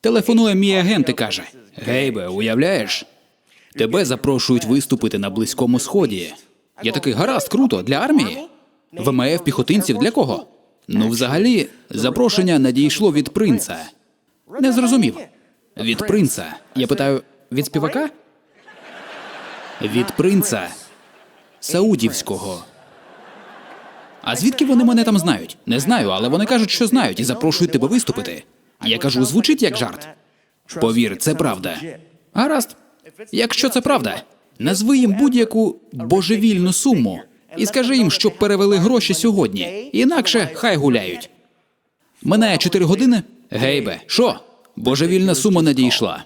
Телефонує мій агент і каже: Гейбе, уявляєш? Тебе запрошують виступити на Близькому Сході. Я такий, гаразд, круто, для армії? ВМФ піхотинців для кого? Ну, взагалі, запрошення надійшло від принца. Не зрозумів. Від принца. Я питаю, від співака? Від принца Саудівського. А звідки вони мене там знають? Не знаю, але вони кажуть, що знають, і запрошують тебе виступити. Я кажу, звучить як жарт. Повір, це правда. Гаразд. Якщо це правда, назви їм будь-яку божевільну суму і скажи їм, щоб перевели гроші сьогодні. Інакше хай гуляють. Минає чотири години. Гейбе, що? Божевільна сума надійшла.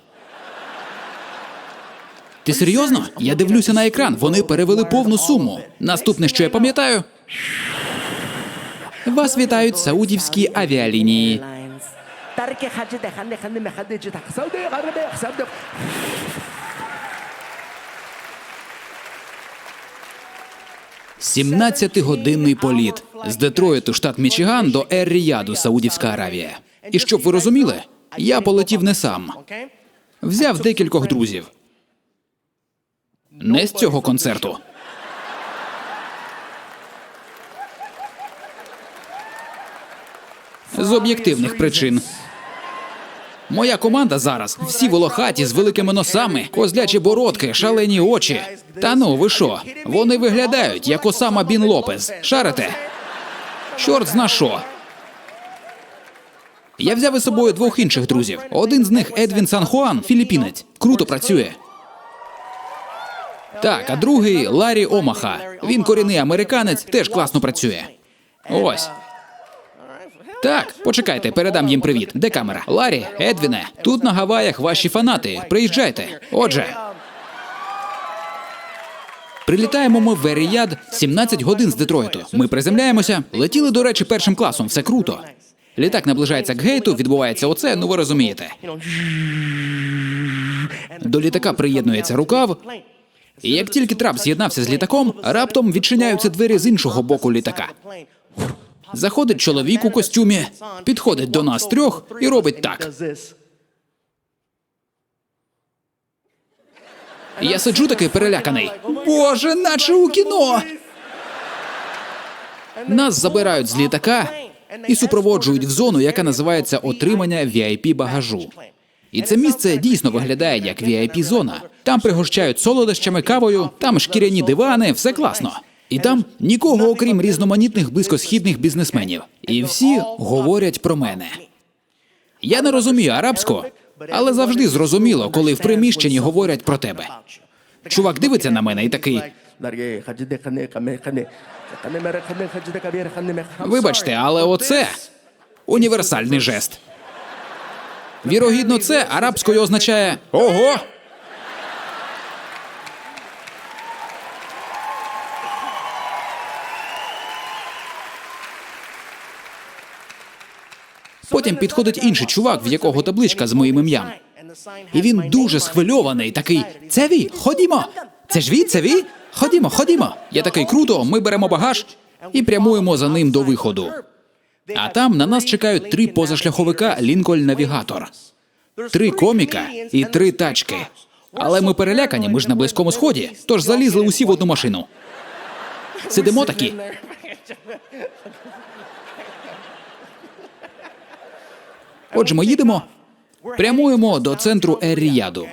Ти серйозно? Я дивлюся на екран. Вони перевели повну суму. Наступне, що я пам'ятаю. Вас вітають саудівські авіалінії. Тарки хаджи де ханне ханне ме ханне джи так сауди гарабе – 17-годинний політ з Детройту, штат Мічиган, до Ер-Ріяду, Саудівська Аравія. І щоб ви розуміли, я полетів не сам. Взяв декількох друзів. Не з цього концерту. З об'єктивних причин. Моя команда зараз всі волохаті з великими носами, козлячі бородки, шалені очі. Та ну, ви що? Вони виглядають як Осама Бін Лопес. Шарите? Чорт зна що. Я взяв із собою двох інших друзів. Один з них Едвін Сан Хуан, філіппінець. Круто працює. Так, а другий Ларі Омаха. Він корінний американець, теж класно працює. Ось. Так, почекайте, передам їм привіт. Де камера? Ларі, Едвіне, тут на Гаваях ваші фанати. Приїжджайте. Отже. Прилітаємо ми в Еріяд 17 годин з Детройту. Ми приземляємося. Летіли, до речі, першим класом, все круто. Літак наближається к гейту, відбувається оце, ну ви розумієте. До літака приєднується рукав. І як тільки трап з'єднався з літаком, раптом відчиняються двері з іншого боку літака. Заходить чоловік у костюмі, підходить до нас трьох і робить так. Я сиджу такий переляканий. Боже, наче у кіно. Нас забирають з літака і супроводжують в зону, яка називається отримання vip багажу. І це місце дійсно виглядає як vip зона Там пригощають солодощами, кавою, там шкіряні дивани, все класно. І там нікого, окрім різноманітних близькосхідних бізнесменів. І всі говорять про мене. Я не розумію арабську, але завжди зрозуміло, коли в приміщенні говорять про тебе. Чувак дивиться на мене і такий: Вибачте, але оце універсальний жест. Вірогідно, це арабською означає Ого! Потім підходить інший чувак, в якого табличка з моїм ім'ям. І він дуже схвильований, такий: Це ви? Ходімо! Це ж ви, це ви? Ходімо, ходімо. Я такий круто, ми беремо багаж і прямуємо за ним до виходу. А там на нас чекають три позашляховика Лінколь Навігатор, три коміка і три тачки. Але ми перелякані, ми ж на близькому сході, тож залізли усі в одну машину. Сидимо такі. Отже, ми їдемо, прямуємо до центру Ер-Ріяду.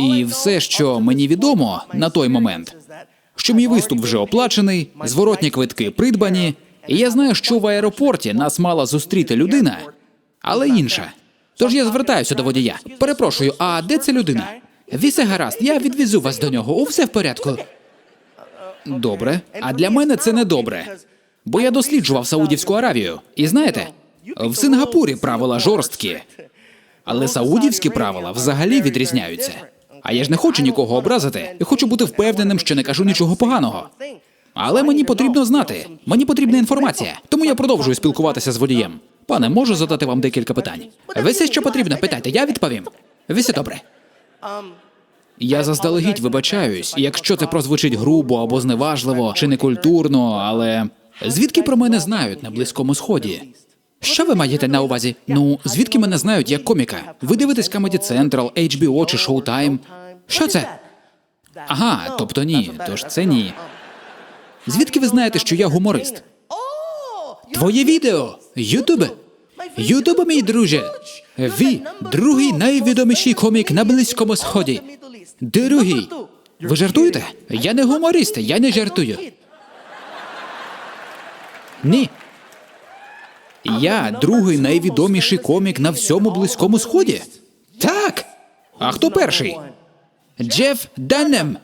І все, що мені відомо на той момент, що мій виступ вже оплачений, зворотні квитки придбані, і я знаю, що в аеропорті нас мала зустріти людина, але інша. Тож я звертаюся до водія. Перепрошую, а де ця людина? Вісе гаразд, я відвезу вас до нього. У все в порядку. Добре. А для мене це не добре. Бо я досліджував Саудівську Аравію. І знаєте, в Сингапурі правила жорсткі, але саудівські правила взагалі відрізняються. А я ж не хочу нікого образити. Я хочу бути впевненим, що не кажу нічого поганого. Але мені потрібно знати. Мені потрібна інформація. Тому я продовжую спілкуватися з водієм. Пане, можу задати вам декілька питань. Ви все, що потрібно, питайте, я відповім. Ви все добре. Я заздалегідь вибачаюсь, якщо це прозвучить грубо або зневажливо чи некультурно, але звідки про мене знають на близькому сході? Що ви маєте на увазі? Ну, звідки мене знають як коміка? Ви дивитесь Comedy Central, HBO чи Showtime? Що це? Ага, тобто ні, тож це ні. Звідки ви знаєте, що я гуморист? Твоє відео! Ютубе! Ютубе, мій друже! Ви другий найвідоміший комік на Близькому Сході. Другий. Ви жартуєте? Я не гуморист, я не жартую. Ні. Я другий найвідоміший комік на всьому Близькому Сході. Так. А хто перший? Джеф Даннем.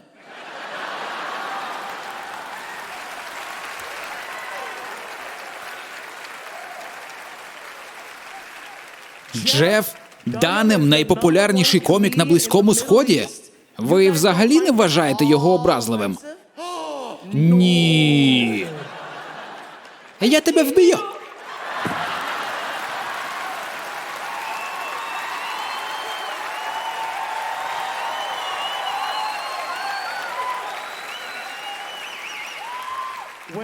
Джеф Данем найпопулярніший комік на Близькому Сході. Ви взагалі не вважаєте його образливим? Ні. Я тебе вб'ю.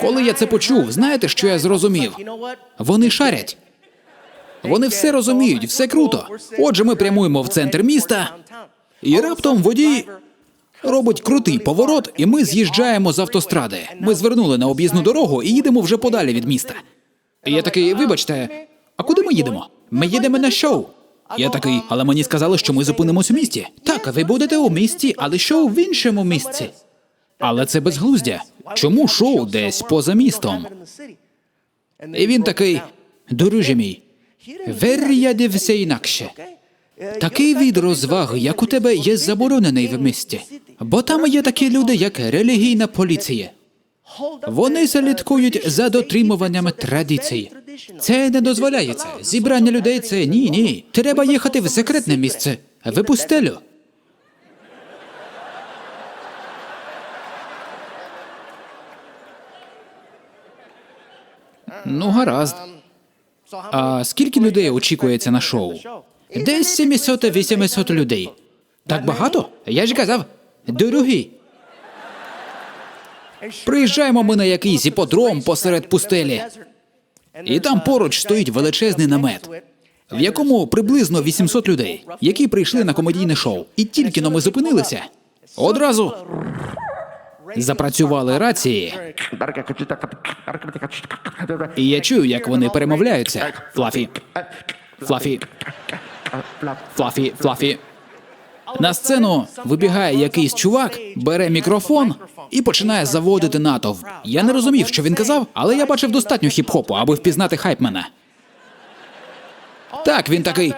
Коли я це почув, знаєте, що я зрозумів? Вони шарять. Вони все розуміють, все круто. Отже, ми прямуємо в центр міста, і раптом водій робить крутий поворот, і ми з'їжджаємо з автостради. Ми звернули на об'їзну дорогу і їдемо вже подалі від міста. І я такий, вибачте, а куди ми їдемо? Ми їдемо на шоу. Я такий, але мені сказали, що ми зупинимось у місті. Так, ви будете у місті, але шоу в іншому місці. Але це безглуздя. Чому шоу десь поза містом? І він такий, друже мій, Верія дився інакше. Такий від розваги, як у тебе, є заборонений в місті. Бо там є такі люди, як релігійна поліція. Вони слідкують за дотримуванням традицій. Це не дозволяється. Зібрання людей це ні, ні. Треба їхати в секретне місце, в пустелю. Ну, гаразд. А скільки людей очікується на шоу? Десь 700-800 людей. Так багато? Я ж казав, дорогі. Приїжджаємо ми на якийсь іподром посеред пустелі, і там поруч стоїть величезний намет, в якому приблизно 800 людей, які прийшли на комедійне шоу. І тільки но ми зупинилися, одразу запрацювали рації, і я чую, як вони перемовляються. Флафі, Флафі, Флафі, Флафі. На сцену вибігає якийсь чувак, бере мікрофон і починає заводити натовп. Я не розумів, що він казав, але я бачив достатньо хіп-хопу, аби впізнати хайпмена. Так, він такий.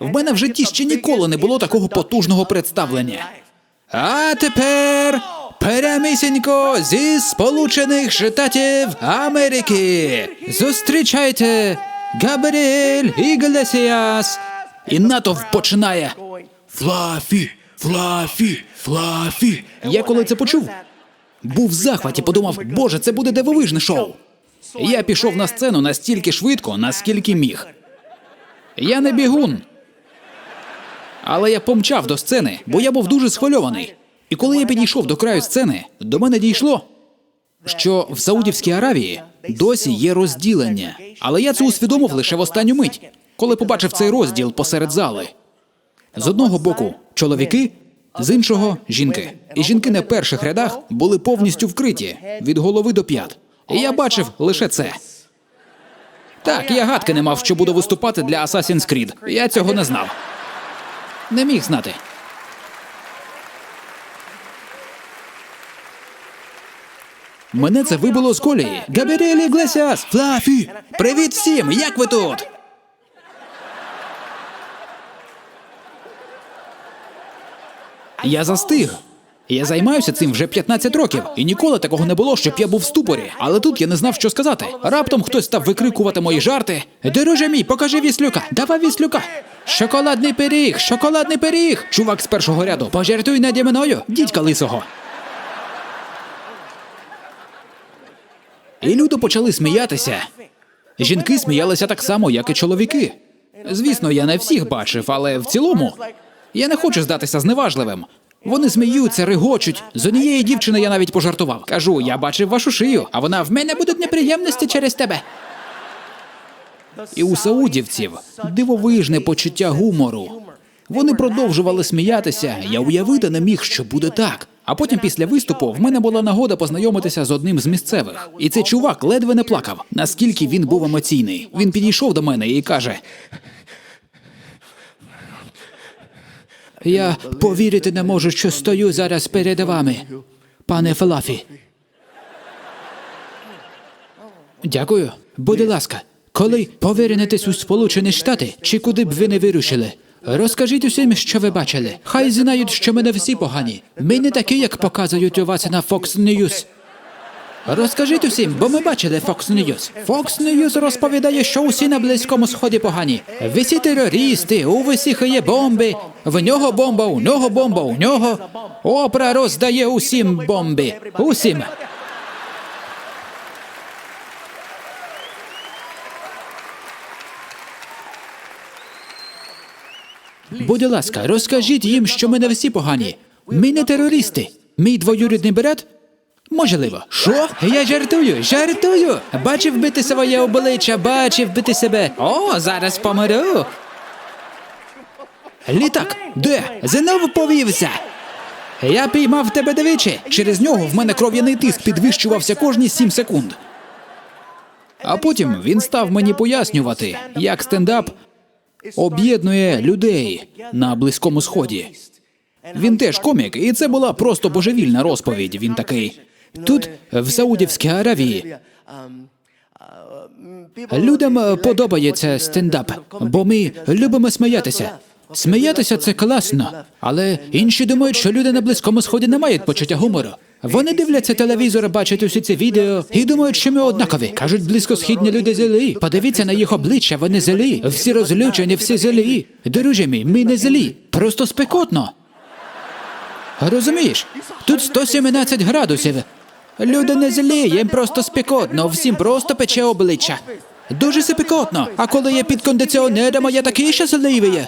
В мене в житті ще ніколи не було такого потужного представлення. А тепер прямісінько зі Сполучених Штатів Америки. Зустрічайте Габріель Іглесіас. І натовп починає. Флафі, Флафі, Флафі. Я коли це почув, був в захваті, подумав, боже, це буде дивовижне шоу. Я пішов на сцену настільки швидко, наскільки міг. Я не бігун. Але я помчав до сцени, бо я був дуже схвильований. І коли я підійшов до краю сцени, до мене дійшло, що в Саудівській Аравії досі є розділення. Але я це усвідомив лише в останню мить, коли побачив цей розділ посеред зали. З одного боку чоловіки, з іншого жінки. І жінки на перших рядах були повністю вкриті від голови до п'ят. І я бачив лише це. Так, я гадки не мав, що буду виступати для Assassin's Creed. Я цього не знав. Не міг знати. Мене це вибило з колії. Габірелі Іглесіас! Флафі! Привіт всім! Як ви тут? Я застиг. Я займаюся цим вже 15 років, і ніколи такого не було, щоб я був в ступорі. Але тут я не знав, що сказати. Раптом хтось став викрикувати мої жарти. Дороже мій, покажи віслюка, давай віслюка. Шоколадний пиріг, шоколадний пиріг. Чувак з першого ряду. Пожартуй наді мною, дідька лисого. І люди почали сміятися. Жінки сміялися так само, як і чоловіки. Звісно, я не всіх бачив, але в цілому Я не хочу здатися зневажливим. Вони сміються, регочуть. З однієї дівчини я навіть пожартував. Кажу, я бачив вашу шию, а вона в мене будуть неприємності через тебе. І у саудівців дивовижне почуття гумору. Вони продовжували сміятися. Я уявити не міг, що буде так. А потім, після виступу, в мене була нагода познайомитися з одним з місцевих. І цей чувак ледве не плакав, наскільки він був емоційний. Він підійшов до мене і каже: Я повірити не можу, що стою зараз перед вами, пане Фалафі. Дякую. Будь ласка, коли повернетесь у Сполучені Штати, чи куди б ви не вирушили? Розкажіть усім, що ви бачили. Хай знають, що ми не всі погані. Ми не такі, як показують у вас на Fox News. Розкажіть усім, бо ми бачили Fox News. Fox News розповідає, що усі на Близькому Сході погані. Ви всі терористи, у всіх є бомби. В нього бомба, у нього бомба, у нього. Опра роздає усім бомби. Усім. Будь ласка, розкажіть їм, що ми не всі погані. Ми не терористи. Мій двоюрідний брат? Можливо. Що? Я жартую, жартую. Бачив бити своє обличчя, бачив бити себе. О, зараз помру. Літак, де? Знову повівся. Я піймав тебе двічі. Через нього в мене кров'яний тиск підвищувався кожні сім секунд. А потім він став мені пояснювати, як стендап об'єднує людей на Близькому Сході. Він теж комік, і це була просто божевільна розповідь. Він такий. Тут, в Саудівській Аравії, людям подобається стендап, бо ми любимо сміятися. Сміятися це класно, але інші думають, що люди на близькому сході не мають почуття гумору. Вони дивляться телевізор, бачать усі ці відео і думають, що ми однакові. Кажуть, близькосхідні люди злі. Подивіться на їх обличчя, вони злі. Всі розлючені, всі злі. Друзі мій, ми не злі. Просто спекотно. Розумієш? Тут 117 градусів. Люди не злі, їм просто спекотно, всім просто пече обличчя. Дуже спекотно. А коли я під кондиціонером, я такий щасливий.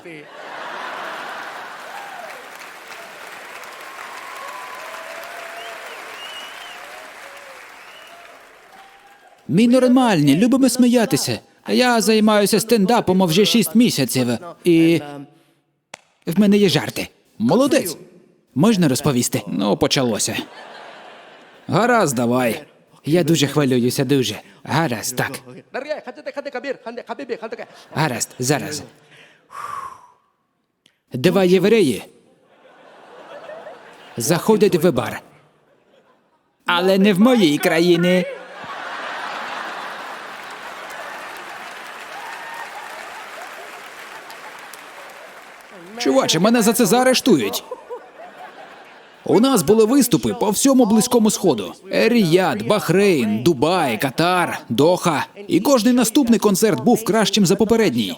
Ми нормальні, любимо сміятися. Я займаюся стендапом вже 6 місяців. І в мене є жарти. Молодець. Можна розповісти? Ну, почалося. Гаразд, давай. Я дуже хвилююся, дуже. Гаразд, так. Гаразд, зараз. Два євреї заходять в бар. Але не в моїй країні. Чуваче, мене за це заарештують. У нас були виступи по всьому близькому сходу: Ріяд, Бахрейн, Дубай, Катар, Доха. І кожний наступний концерт був кращим за попередній.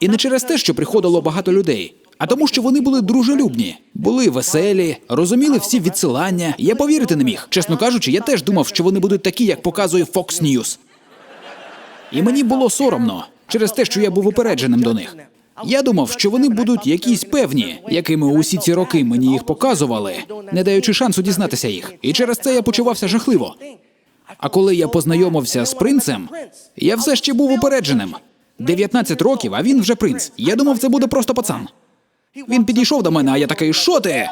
І не через те, що приходило багато людей, а тому, що вони були дружелюбні, були веселі, розуміли всі відсилання. Я повірити не міг. Чесно кажучи, я теж думав, що вони будуть такі, як показує Fox News. І мені було соромно через те, що я був упередженим до них. Я думав, що вони будуть якісь певні, якими усі ці роки мені їх показували, не даючи шансу дізнатися їх. І через це я почувався жахливо. А коли я познайомився з принцем, я все ще був упередженим. 19 років, а він вже принц. Я думав, це буде просто пацан. Він підійшов до мене, а я такий, що ти?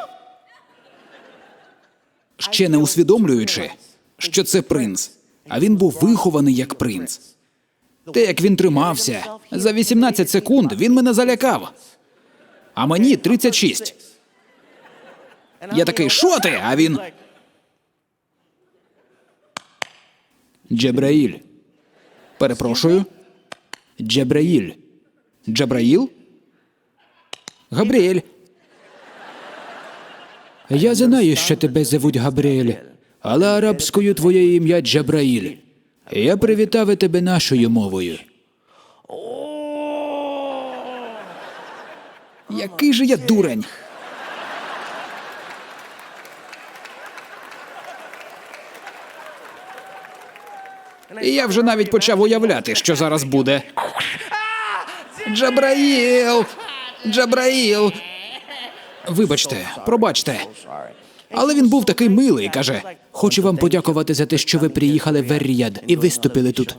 Ще не усвідомлюючи, що це принц. А він був вихований як принц. Те, як він тримався, за 18 секунд він мене залякав. А мені 36. Я такий, що ти? А він. Джебраїль. Перепрошую. Джебраїль. Джабраїл? Габріель. Я знаю, що тебе зовуть Габріель, але арабською твоє ім'я Джабраїль. Я привітав тебе нашою мовою. Який же я дурень. І я вже навіть почав уявляти, що зараз буде. Джабраїл! Джабраїл! Вибачте, пробачте. Але він був такий милий, каже: Хочу вам подякувати за те, що ви приїхали в Ер-Рияд і виступили тут.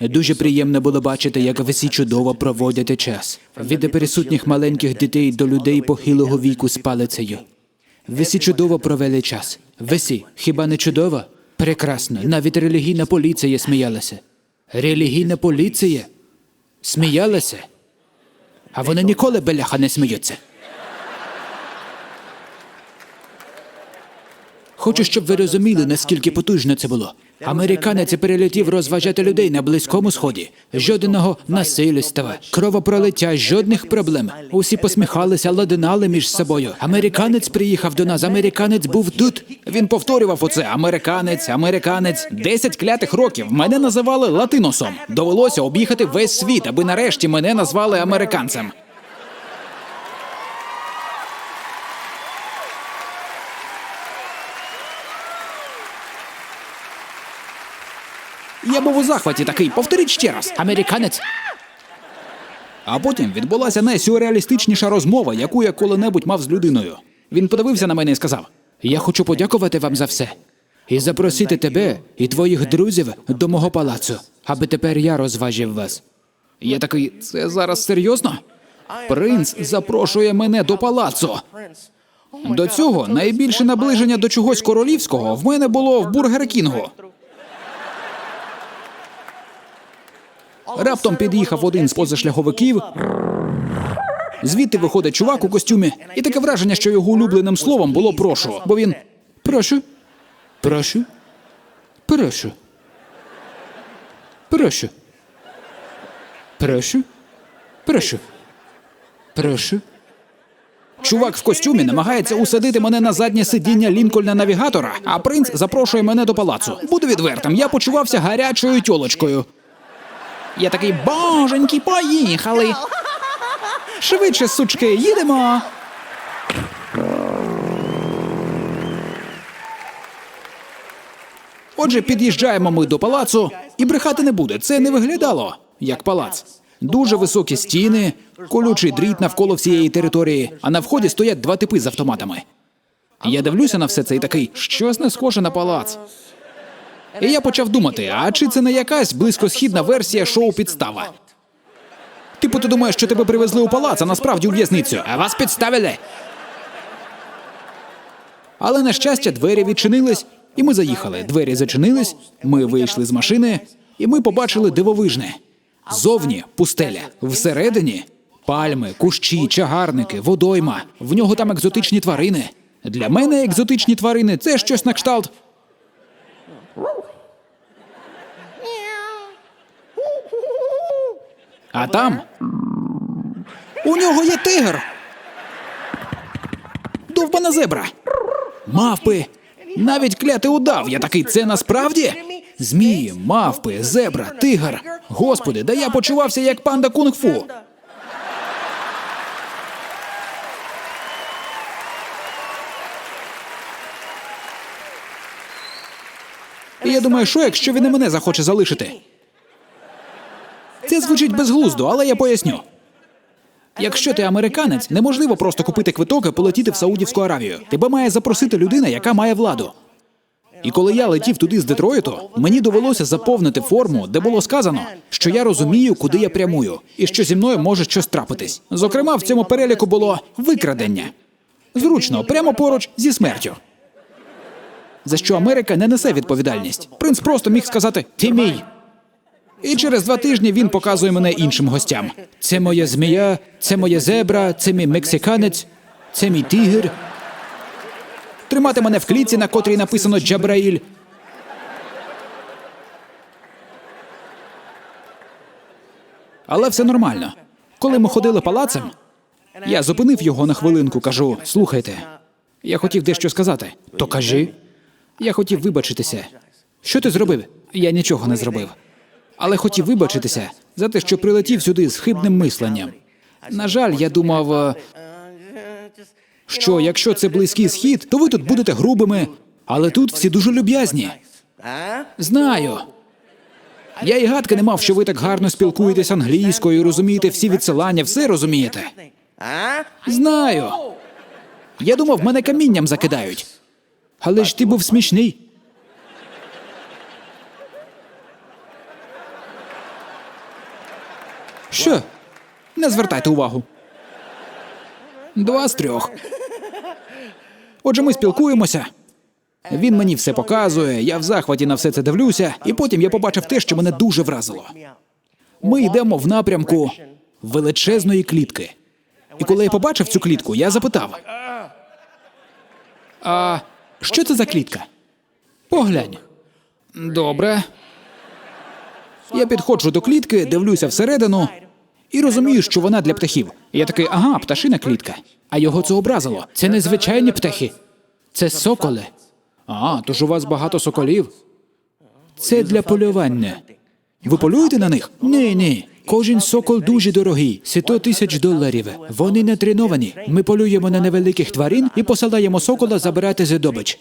Дуже приємно було бачити, як ви всі чудово проводите час. Від присутніх маленьких дітей до людей похилого віку з палицею. Ви всі чудово провели час. Ви всі, хіба не чудово? Прекрасно. Навіть релігійна поліція сміялася. Релігійна поліція? Сміялася? А вони ніколи беляха не сміються. Хочу, щоб ви розуміли, наскільки потужно це було. Американець перелетів розважати людей на близькому сході. Жодного насильства, кровопролиття, жодних проблем. Усі посміхалися, ладинали між собою. Американець приїхав до нас. Американець був тут. Він повторював оце: американець, американець. Десять клятих років мене називали латиносом. Довелося об'їхати весь світ, аби нарешті мене назвали американцем. Я був у захваті такий, повторіть ще раз. Американець. А потім відбулася найсюрреалістичніша розмова, яку я коли-небудь мав з людиною. Він подивився на мене і сказав: Я хочу подякувати вам за все. І запросити тебе і твоїх друзів до мого палацу, аби тепер я розважив вас. Я такий, це зараз серйозно? Принц запрошує мене до палацу. До цього найбільше наближення до чогось королівського в мене було в Бургер Кінгу. Раптом під'їхав один з позашляховиків. Звідти виходить чувак у костюмі, і таке враження, що його улюбленим словом було прошу, бо він прошу, прошу, прошу, прошу, прошу, прошу, прошу. Чувак в костюмі намагається усадити мене на заднє сидіння Лінкольна навігатора, а принц запрошує мене до палацу. Буду відвертим, я почувався гарячою тьолочкою. Я такий боженьки, поїхали. Швидше, сучки, їдемо. Отже, під'їжджаємо ми до палацу, і брехати не буде. Це не виглядало як палац. Дуже високі стіни, колючий дріт навколо всієї території, а на вході стоять два типи з автоматами. Я дивлюся на все це і такий, щось не схоже на палац. І я почав думати, а чи це не якась близькосхідна версія шоу підстава? Типу, ти думаєш, що тебе привезли у палац, а насправді у в'язницю, а вас підставили. Але на щастя, двері відчинились, і ми заїхали. Двері зачинились, ми вийшли з машини, і ми побачили дивовижне. Зовні пустеля, всередині пальми, кущі, чагарники, водойма. В нього там екзотичні тварини. Для мене екзотичні тварини це щось на кшталт. А там у нього є тигр. Довбана зебра. Мавпи. Навіть клятий удав. Я такий, це насправді? Змії, мавпи, зебра, тигр. Господи, да я почувався як панда кунг-фу. Я думаю, що якщо він і мене захоче залишити? Це звучить безглуздо, але я поясню. Якщо ти американець, неможливо просто купити квиток і полетіти в Саудівську Аравію. Тебе має запросити людина, яка має владу. І коли я летів туди з Детройту, мені довелося заповнити форму, де було сказано, що я розумію, куди я прямую, і що зі мною може щось трапитись. Зокрема, в цьому переліку було викрадення. Зручно, прямо поруч зі смертю. За що Америка не несе відповідальність. Принц просто міг сказати Ти мій. І через два тижні він показує мене іншим гостям. Це моя змія, це моя зебра, це мій мексиканець, це мій тигр. Тримати мене в клітці, на котрій написано Джабраїль. Але все нормально. Коли ми ходили палацем, я зупинив його на хвилинку, кажу: слухайте, я хотів дещо сказати. То кажи. Я хотів вибачитися. Що ти зробив? Я нічого не зробив. Але хотів вибачитися за те, що прилетів сюди з хибним мисленням. На жаль, я думав, е, що якщо це близький схід, то ви тут будете грубими, але тут всі дуже люб'язні. Знаю. Я і гадки не мав, що ви так гарно спілкуєтесь англійською, розумієте всі відсилання, все розумієте. Знаю. Я думав, мене камінням закидають. Але ж ти був смішний. Що? Не звертайте увагу. Два з трьох. Отже, ми спілкуємося. Він мені все показує, я в захваті на все це дивлюся, і потім я побачив те, що мене дуже вразило. Ми йдемо в напрямку величезної клітки. І коли я побачив цю клітку, я запитав: А що це за клітка? Поглянь. Добре. Я підходжу до клітки, дивлюся всередину і розумію, що вона для птахів. Я такий, ага, пташина клітка. А його це образило. Це не звичайні птахи. Це соколи. А, тож у вас багато соколів. Це для полювання. Ви полюєте на них? Ні, ні. Кожен сокол дуже дорогий 100 тисяч доларів. Вони не треновані. Ми полюємо на невеликих тварин і посилаємо сокола забирати здобич.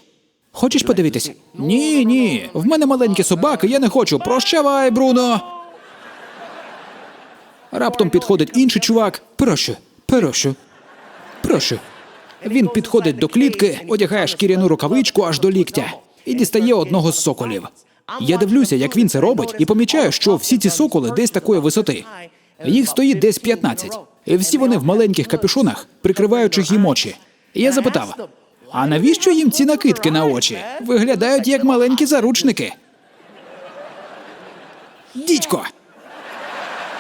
Хочеш подивитись? Ні, ні. В мене маленькі собаки, я не хочу. Прощавай, Бруно. Раптом підходить інший чувак. Прошу, прошу, прошу. Він підходить до клітки, одягає шкіряну рукавичку аж до ліктя і дістає одного з соколів. Я дивлюся, як він це робить, і помічаю, що всі ці соколи десь такої висоти. Їх стоїть десь 15. І всі вони в маленьких капюшонах, прикриваючи їм очі. Я запитав: а навіщо їм ці накидки на очі? Виглядають як маленькі заручники. Дідько.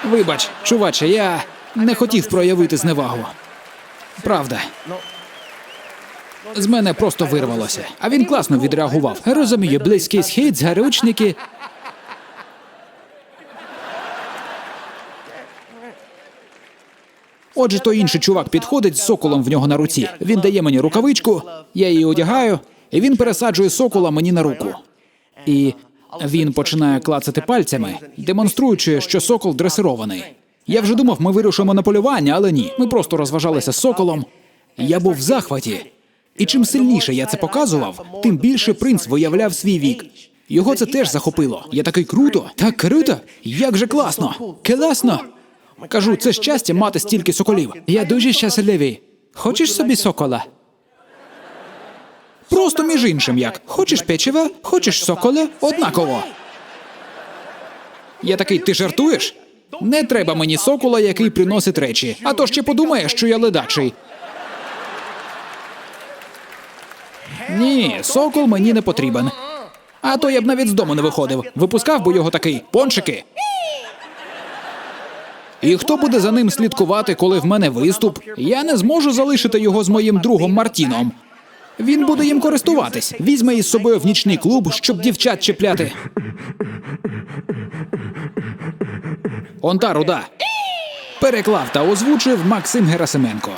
Вибач, чуваче, я не хотів проявити зневагу. Правда. З мене просто вирвалося. А він класно відреагував. Розумію, близький схід, заручники. Отже, той інший чувак підходить з соколом в нього на руці. Він дає мені рукавичку, я її одягаю, і він пересаджує сокола мені на руку. І він починає клацати пальцями, демонструючи, що сокол дресирований. Я вже думав, ми вирушимо на полювання, але ні. Ми просто розважалися з соколом. Я був в захваті. І чим сильніше я це показував, тим більше принц виявляв свій вік. Його це теж захопило. Я такий круто, так круто. Як же класно! Класно! Кажу, це щастя мати стільки соколів. Я дуже щасливий. Хочеш собі сокола? Просто між іншим як. Хочеш печива, хочеш сокола, однаково. Я такий, ти жартуєш? Не треба мені сокола, який приносить речі. А то ще подумає, що я ледачий. Ні, сокол мені не потрібен. А то я б навіть з дому не виходив. Випускав би його такий пончики. І хто буде за ним слідкувати, коли в мене виступ? Я не зможу залишити його з моїм другом Мартіном. Він буде їм користуватись. Візьме із собою в нічний клуб, щоб дівчат чіпляти. Он та руда. Переклав та озвучив Максим Герасименко.